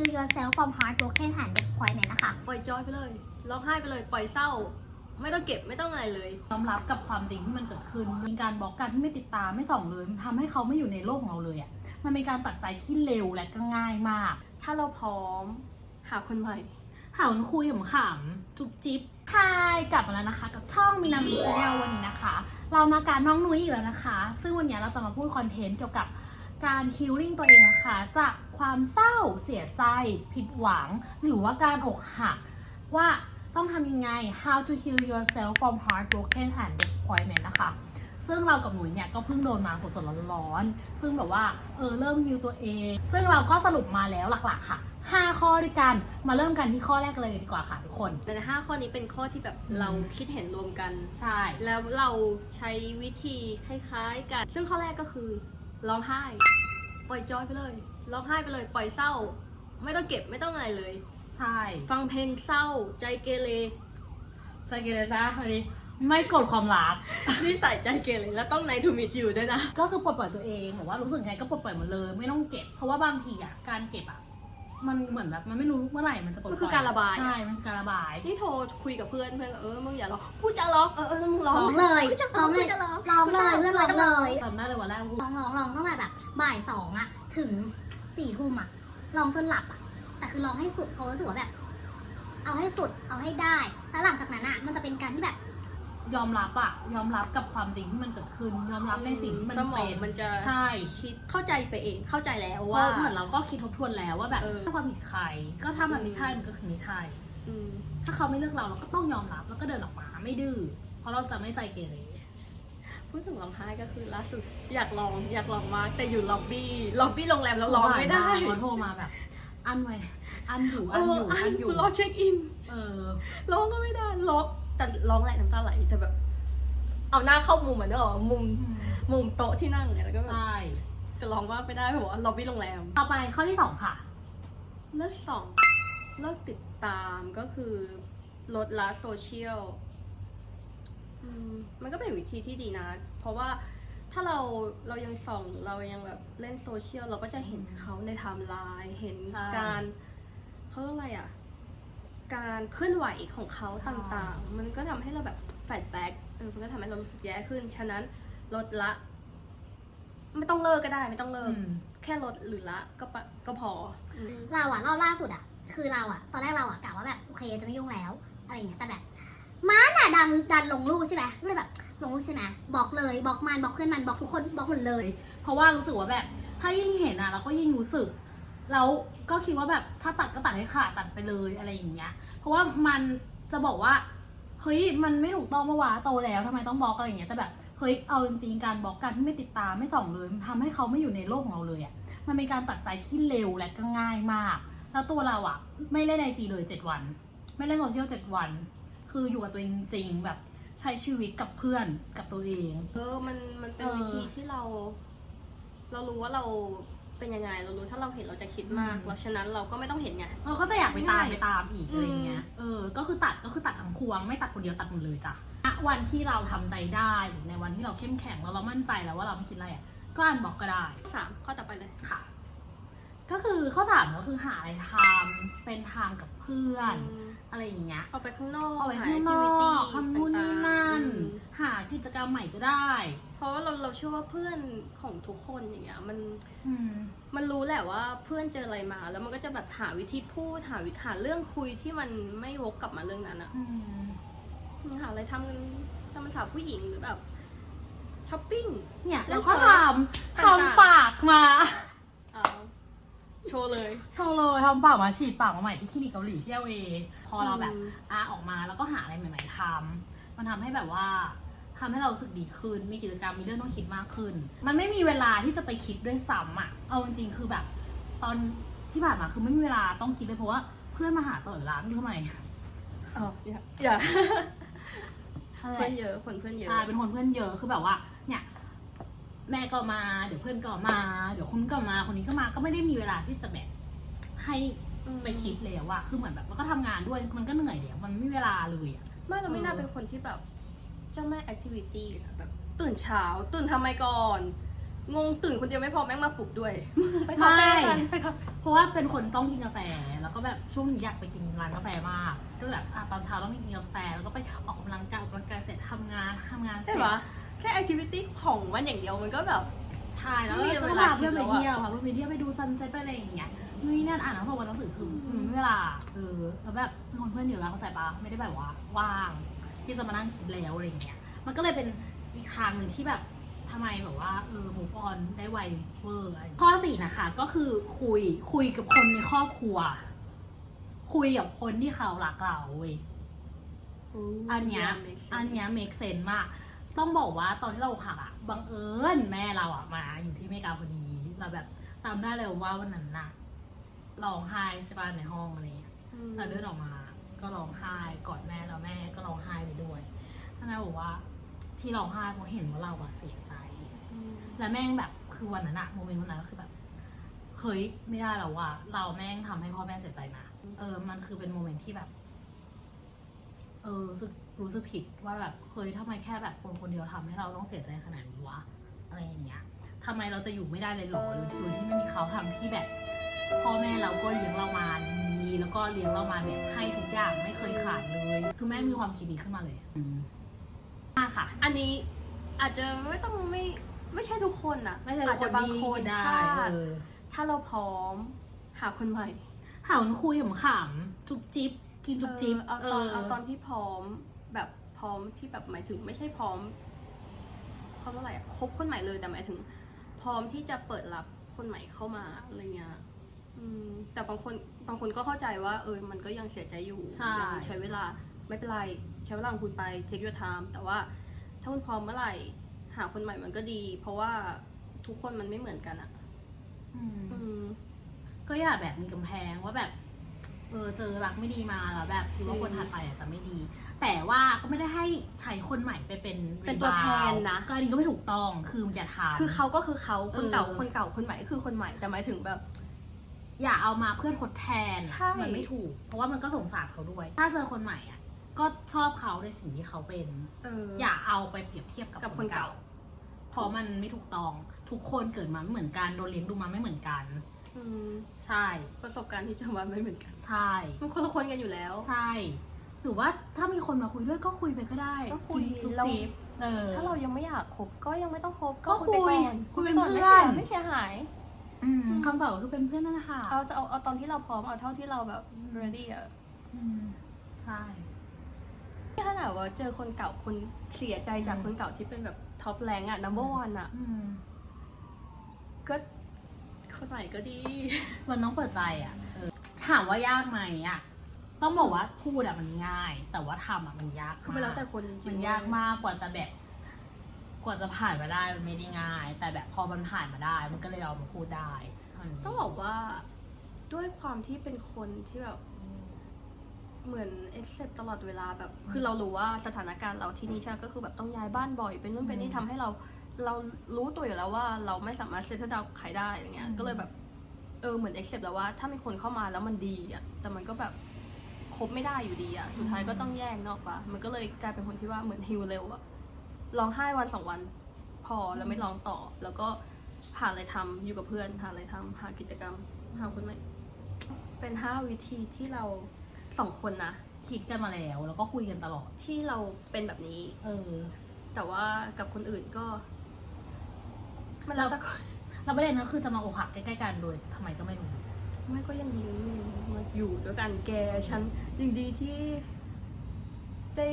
heal yourself from heartbroken and disappointment นะคะ ปล่อยจอยไปเลยร้องไห้ไปเลยปล่อยเศร้า ไม่ต้องเก็บไม่ต้องอะไรเลย ยอมรับกับความจริงที่มันเกิดขึ้นมีการบล็อกการที่ไม่ติดตามไม่ส่องเลยมันทำให้เขาไม่อยู่ในโลกของเราเลยอะ่ะมันเป็นการตัดใจที่เร็วและก็ง่ายมาก ถ้าเราพร้อม หาคนใหม่หาวันคุยขำๆจุบจิ๊บทายกลับมาแล้วนะคะ กับช่องมินามิชแนลวันนี้นะคะ เรามาการน้องนุ้ยอีกแล้วนะคะ ซึ่งวันนี้เราจะมาพูดคอนเทนต์เกี่ยวกับการฮิลลิ่งตัวเองนะคะจาก ความเศร้าเสียใจ ผิดหวัง หรือว่าการอกหัก ว่าต้องทำยังไง how to heal yourself from heartbroken and disappointment นะคะ ซึ่งเรากับหนุ่ยเนี่ยก็เพิ่งโดนมาสดๆร้อนๆเพิ่งแบบว่าเออเริ่มฮิวตัวเอง ซึ่งเราก็สรุปมาแล้วหลักๆค่ะ 5 ข้อด้วยกันมาเริ่มกันที่ข้อแรกกันเลยดีกว่าค่ะทุกคน แต่ในห้าข้อนี้เป็นข้อที่แบบอืมเราคิดเห็นรวมกัน ใช่ แล้วเราใช้วิธีคล้ายๆกัน ซึ่งข้อแรกก็คือร้องไห้ ปล่อยจอยไปเลยร้องไห้ไปเลยปล่อยเศร้า ไม่ต้องเก็บไม่ต้องอะไรเลย ใช่ฟังเพลงเศร้า ใจเกเรใจเกเรซ่าวันนี้ไม่โกรธความรัก นี่ใส่ใจเกเรแล้วต้องในทูมิอยู่ด้วยนะ ก็คือปลดปล่อยตัวเองบอกว่ารู้สึกไงก็ปลดปล่อยหมดเลย ไม่ต้องเก็บ เพราะว่าบางทีอะการเก็บอะ มันเหมือนแบบมันไม่รู้เมื่อไหร่มันจะปลดปล่มัอยนคือการระบายอะใช่ มันคือการระบาย นี่โทรคุยกับเพื่อนเพื่อนก็เออมึงอย่าร้องกูจะร้องเออเออมึงร้องร้องเลยกูจะร้องเลยกูจะร้องร้องเลยเพื่อนร้องเลยจำได้เลยวันแรกพูดร้องร้องร้องตั้งแต่แบบบ่ายสองอะถึงสี่ทุ่มอะร้องจนหลับอะแต่คือร้องให้สุดเพราะรู้สึกว่าแบบ เอาให้สุดเอาให้ได้ แล้วหลังจากนั้นอะมันจะเป็นการที่แบบ ยอมรับอะยอมรับกับความจริงที่มันเกิดขึ้น ยอมรับในสิ่งที่มันสมองเป็นมันจะใช่คิดเข้าใจไปเองเข้าใจแล้วเพว่า ราะเหมือนเราก็คิดทบทวนแล้วว่าแบบเออ ถ้าความผิดใครก็ถ้ามันไม่ใช่มันก็คือไม่ใช่ อืมถ้าเขาไม่เลือกเราเราก็ต้องยอมรับแล้วก็เดินออกมาไม่ดื้อเพราะเราจะไม่ใจเกเรพูดถึงร้องไห้ก็คือล่าสุดอยากลองอยากลองมากแต่อยู่ล็อบบี้ล็อบบี้โรงแรมแล้วร้องไม่ได้เขาโทรมาแบบ อันไว้อันอยู่เออันออยู่อัอันนอยู่รอเช็คอินเออร้องก็ไม่ได้ร้อง แต่ร้องแหละน้ำตาไหลแต่แบบ เอาหน้าเข้ามุมเหมือนเนอะมุมมุมโต๊ะที่นั่งเนี่ยแล้วก็แบบใช่จะร้องว่าไม่ได้เพราะว่าล็อบบี้โรงแรมต่อไปข้อที่สองค่ะ เลิกส่องเลิกติดตามก็คือลดละโซเชียลอืมมันก็เป็นวิธีที่ดีนะ เพราะว่าถ้าเราเรายังส่องเรายังแบบเล่นโซเชียลเราก็จะเห็นเขาในไทม์ไลน์เห็นใช่การเขาเรียกอะไรอะ การเคลื่อนไหวของเขาใช่ต่างๆ มันก็ทำให้เราแบบแฟลชแบ็กเออมันก็ทำให้เรารู้สึกแย่ขึ้น ฉะนั้นลดละ ไม่ต้องเลิกก็ได้ไม่ต้องเลิอืกมแค่ลดหรือละก็ปะก็พออืมเราอะรอบล่าสุดอะคือเราอะตอนแรกเราอะกะว่าแบบโอเคจะไม่ยุ่งแล้ว อะไรอย่างเงี้ยแต่แบบมันอะดันดันลงรูปใช่ไหมก็เลยแบบลงรูปใช่ไหมบล็อกเลยบล็อกมันบล็อกเพื่อนมันบล็อกทุกคนบล็อกหมดเลย เพราะว่ารู้สึกว่าแบบ ถ้ายิ่งเห็นอะเราก็ยิ่งรู้สึก แล้วก็คิดว่าแบบถ้าตัดก็ตัดให้ขาดตัดไปเลยอะไรอย่างเงี้ย เพราะว่ามันจะบอกว่าเฮ้ยมันไม่ถูกต้องเมื่อวาโตแล้วทำไมต้องบล็อกอะไรอย่างเงี้ยแต่แบบเฮ้ยเอาจริงๆการบล็อกการที่ไม่ติดตามไม่ส่องเลยมันทำให้เขาไม่อยู่ในโลกของเราเลยอะมันเป็นการตัดใจที่เร็วและก็ง่ายมาก แล้วตัวเราอะไม่เล่นไอจีเลยเจ็ดวัน ไม่เล่นโซเชียลเจ็ดวัน คืออยู่กับตัวเองจริงๆแบบใช้ชีวิตกับเพื่อนกับตัวเอง เออมันมันเป็นวิธีที่เรา เรารู้ว่าเรา เป็นยังไงเรารู้ถ้าเราเห็นเราจะคิดมากอืมเราฉะนั้นเราก็ไม่ต้องเห็นไง เราก็จะอยากไปตามง่ายไปตามอีกอะไรเงี้ย เออ ก็คือตัดก็คือตัดทั้งพวง ไม่ตัดคนเดียวตัดหมดเลยจ้ะณวันที่เราทำใจได้หรือในวันที่เราเข้มแข็งแล้วเรามั่นใจแล้วว่าเราไม่คิดอะไรอะก็อันบอกก็ได้สามข้อต่อไปเลย ค่ะ ก็คือข้อสามก็คือหาอะไรทำเป็นทางกับเพื่อน อะไรอย่างเงี้ยออกไปข้างนอกเอาไปหข้างนอ activity กทำนู่นนี่ากิจกรรมใหม่ก็ได้ เพราะว่าเราเราเชื่อว่าเพื่อนของทุกคนอย่างเงี้ยมันอืม มันรู้แหละว่าเพื่อนเจออะไรมา แล้วมันก็จะแบบหาวิธีพูดหาวิหาเรื่องคุยที่มันไม่วกกลับมาเรื่องนั้นอะอืม หาอะไรทำกันตามภาษาผู้หญิงหรือแบบช้อปปิ้ง เนี่ยแล้เราวก็ทต่างำๆทำปากมา เอาโชว์เลย โชว์เลยทำปากมาฉีดปากมาใหม่ที่คลินิกเกาหลีที่เอเอพอเราแบบอืม อาออกมาแล้วก็หาอะไรใหม่ ๆทำมันทำให้แบบว่า ทำให้เรารู้สึกดีขึ้น มีกิจกรรม มีเรื่องต้องคิดมากขึ้น มันไม่มีเวลาที่จะไปคิดด้วยซ้ำอะเอาจริงๆ คือแบบ ตอนที่ผ่านมาคือไม่มีเวลาต้องคิดเลยเพราะว่าเพื่อนมาหาตลอดเวลาไม่รู้ทำไมอ๋ออย่าอย่าอะไรเพื่อนเยอะ คนเพื่อนเยอะ ใช่ เป็นคนเพื่อนเยอะ คือแบบว่า เนี่ยแม่ก็มา เดี๋ยวเพื่อนก็มา เดี๋ยวคนก็มา คนนี้ก็มา ก็ไม่ได้มีเวลาที่จะแบบให้ไปคิดแล้วอะคือเหมือนแบบมันก็ทำงานด้วย มันก็เหนื่อยเดี๋ยวมันไม่มีเวลาเลยอะไม่เราไม่น่าเออเป็นคนที่แบบ เจ้าแม่แอคทิวิตี้แบบตื่นเช้า ตื่นทำไมก่อน งงตื่นคนเดียวไม่พอแม่งมาปลุกด้วย ไปคาเฟ่กันไปคาเฟ่เพราะว่าเป็นคนต้องกินกาแฟ แล้วก็แบบช่วงนี้อยากไปกินร้านกาแฟมาก ก็แบบอะตอนเช้าต้องไปกินกาแฟ แล้วก็ไปออกกำลังกายออกกำลังกายเสร็จทำงานทำงานเสใช่ร็จปะแค่แอคทิวิตี้ของวันอย่างเดียวมันก็แบบใช่แล้วไม่มีก็เวลาพาเพื่อนไปคิดแล้วอะเที่ยวพาเพื่อนไปเที่ยวไปดูซันเซ็ตไปอะไรอย่างเงี้ยนู่นนี่นั่นอ่านหนังสือวันหนังสือคืออืมไม่มีเวลาเออแล้วแบบนอนเพื่อนอยู่แล้วเข้าใจปะไม่ได้แบบว่าว่าง ที่จะมานั่งคิดแล้วอะไรอย่างเงี้ย มันก็เลยเป็นอีกทางหนึ่งที่แบบทำไมแบบว่าเออ move on ได้ไวเวอร์อะไรอย่างเงี้ยข้อสี่นะคะ ก็คือคุยคุยกับคนในครอบครัว คุยกับคนที่เขารักเราเว้ยอันเนี้ยอันเนี้ย make sense มาก ต้องบอกว่าตอนที่เราอกหักอะบังเอิญแม่เราอะมาอยู่ที่อเมริกาพอดีเราแบบจำได้เลยว่าวันนั้นน่ะร้องไห้ใช่ป่ะในห้องอะไรเงี้ยเราเดินออกมา ก็ร้องไห้กอดแม่แล้วแม่ก็ร้องไห้ไปด้วยท่านแม่บอกว่า ที่ร้องไห้เพราะเห็นว่าเราอะเสียใจ และแม่งแบบคือวันนั้นอะโมเมนต์วันนั้นก็คือแบบเฮ้ยไม่ได้แล้วว่าเราแม่งทำให้พ่อแม่เสียใจนะเออ มันคือเป็นโมเมนต์ที่แบบ เออรู้สึกรู้สึกผิดว่าแบบเฮ้ยทำไมแค่แบบคนคนเดียวทำให้เราต้องเสียใจขนาดนี้วะอะไรอย่างเงี้ยทำไมเราจะอยู่ไม่ได้เลยหรอหรือโดยที่ไม่มีเขาทำที่แบบ พ่อแม่เราก็เลี้ยงเรามาดี แล้วก็เลี้ยงเรามาแบบให้ทุกอย่างไม่เคยขาดเลย คือแม่งมีความคิดดีขึ้นมาเลยอืมอะค่ะ อันนี้อาจจะไม่ต้องไม่ไม่ใช่ทุกคนอะไม่ใช่อาจคจะนบางที่คนคิดได้ถ้าเออถ้าเราพร้อม หาคนใหม่หาคนคุยขำๆจุบจิ๊บกินจุบจิ๊บเออเอาตอนเอาตอนที่พร้อมแบบพร้อมที่แบบหมายถึงไม่ใช่พร้อมเขาเท่าไหร่อะคบคนใหม่เลยแต่หมายถึง พร้อมที่จะเปิดรับคนใหม่เข้ามาอะไรเงี้ย อืมแต่บางคนบางคนก็เข้าใจว่า เออมันก็ยังเสียใจอยู่ใช่ ยังใช้เวลาไม่เป็นไรใช้เวลาของคุณไป take your time แต่ว่าถ้าคุณพร้อมเมื่อไหร่ หาคนใหม่มันก็ดี เพราะว่าทุกคนมันไม่เหมือนกันอะอืมอืม ก็อย่าแบบมีกำแพงว่าแบบ เออเจอรักไม่ดีมาแล้วแบบคิดว่าจริงคนถัดไปอาจจะไม่ดี แต่ว่าก็ไม่ได้ให้ใช้คนใหม่ไปเป็น เป็นตัวแทนนะ ก็อันนี้ก็ไม่ถูกต้องคืออย่าทำ คือเขาก็คือเขาคนเก่าเออ คนเก่าคนใหม่ก็คือคนใหม่แต่หมายถึงแบบ อย่าเอามาเพื่อนทดแทนใช่ มันไม่ถูก เพราะว่ามันก็สงสารเขาด้วย ถ้าเจอคนใหม่อะ ก็ชอบเขาในสิ่งที่เขาเป็นเออ อย่าเอาไปเปรียบเทียบกับกับคนเก่า เพราะมันไม่ถูกต้อง ทุกคนเกิดมาไม่เหมือนกัน โดนเลี้ยงดูมาไม่เหมือนกัน อืมใช่ ประสบการณ์ที่เจอมาไม่เหมือนกัน ใช่ มันคนละคนกันอยู่แล้ว ใช่ หรือว่าถ้ามีคนมาคุยด้วยก็คุยไปก็ได้ก็คุยจุ๊บเรา จิ๊บเออ ถ้าเรายังไม่อยากคบก็ยังไม่ต้องคบก็คุยไปก่อนคุยเป็นก่เพื่ไม่อนสียไม่เสียหาย อืมคำตอบก็คือเป็นเพื่อนนั่นแหละค่ะเอาเอาเอาตอนที่เราพร้อมเอาเท่าที่เราแบบ ready อะอืมใช่ถ้าแบบว่าเจอคนเก่าคนเสียใจจากอืมคนเก่าที่เป็นแบบท็อปแรงอะ number one อะอืมก็คนใหม่ก็ดี มันต้องเปิดใจอะเออถามว่ายากไหมอะ ต้องบอกว่าพูดอะมันง่าย แต่ว่าทำอะมันยากคือมันแล้วแต่คนจริงๆมันยากมากกว่าจะแบบ กว่าจะผ่านมาได้มันไม่ได้ง่าย แต่แบบพอมันผ่านมาได้ มันก็เลยเอามาพูดได้เท่านั้นต้องบอกว่าด้วยความที่เป็นคนที่แบบเหมือน accept ตลอดเวลาแบบ คือเรารู้ว่าสถานการณ์เราที่นี่ใช่ไหมก็คือแบบต้องย้ายบ้านบ่อย เป็นนู่นเป็นนี่ทำให้เรา เรารู้ตัวอยู่แล้วว่าเราไม่สามารถ settle down กับใครได้อะไรเงี้ย ก็เลยแบบเออเหมือน accept แล้วว่าถ้ามีคนเข้ามาแล้วมันดีอะแต่มันก็แบบคบไม่ได้อยู่ดีอะสุดท้ายก็ต้องแยกนอกปะมันก็เลยกลายเป็นคนที่ว่าเหมือนฮิวเร็วอะ ร้องไห้วันสองวัน พอแล้วไม่ร้องต่อ แล้วก็หาอะไรทำอยู่กับเพื่อน หาอะไรทำหากิจกรรม หาคนใหม่ เป็นห้าวิธีที่เราสองคนนะคิดกันมาแล้ว แล้วก็คุยกันตลอด ที่เราเป็นแบบนี้ เออ แต่ว่ากับคนอื่นก็ มันแล้วแต่คนแล้วประเด็นก็คือจะมาอกหักใกล้ๆกันโดยทำไมก็ไม่รู้ ไม่ก็ยังดีมาอยู่ด้วยกันแก ฉันยังดีที่ ได้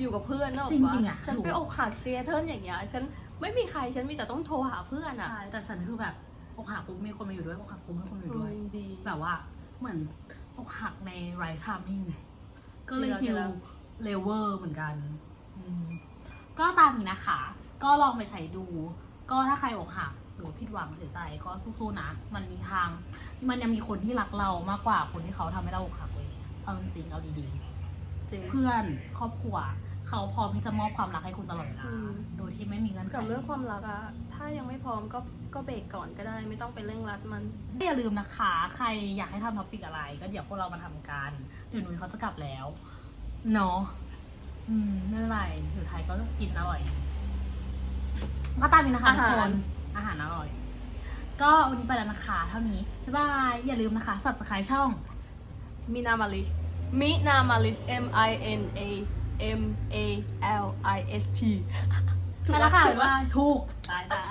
อยู่กับเพื่อนเนอะจริงๆอะฉันไปอกหักเซียเทิร์นอย่างเงี้ยฉันไม่มีใครฉันมีแต่ต้องโทรหาเพื่อนอะใช่แต่ฉันคือแบบอกหักปุ๊บมีคนมาอยู่ด้วยอกหักปุ๊บมีคนมาอยู่เอด้อวยยังดีแบบว่าเหมือนอกหักในไรทามิ่งก็เลยเดี๋คิยววเลเวอร์เหมือนกันอืมก็ตามนี้นะคะ ก็ลองไปใช้ดู ก็ถ้าใครอกหักหรือผิดหวังเสียใจก็สู้ๆนะ มันมีทาง มันยังมีคนที่รักเรามากกว่าคนที่เขาทำให้เราอกหักเลยเอาจริงๆเอาดีจริงๆ เพื่อนครอบครัว เขาพร้อมที่จะมอบความรักให้คุณตลอดเวลาอืม โดยที่ไม่มีเงื่อนไขกับเรื่องความรักอะถ้ายังไม่พร้อมก็ก็เบรกก่อนก็ได้ ไม่ต้องไปเร่งรัดมัน อย่าลืมนะคะ ใครอยากให้ทำท็อปิกอะไร ก็เดี๋ยวพวกเรามาทำกันเดี๋ยวหนุ่ยเขาจะกลับแล้วเนาะอืมไม่เป็นไรสุดท้ายก็กินอร่อยก็ตามนี้นะคะทุกอาคหารนอาหารอร่อย ก็วันนี้ไปแล้วนะคะ เท่านี้บ๊ายบายอย่าลืมนะคะ subscribe ช่องมินามาลิส มินามาลิส M I N A M A L I S T ไปแล้วค่ะถูบ๊ายกปะบายถูกตายจ้า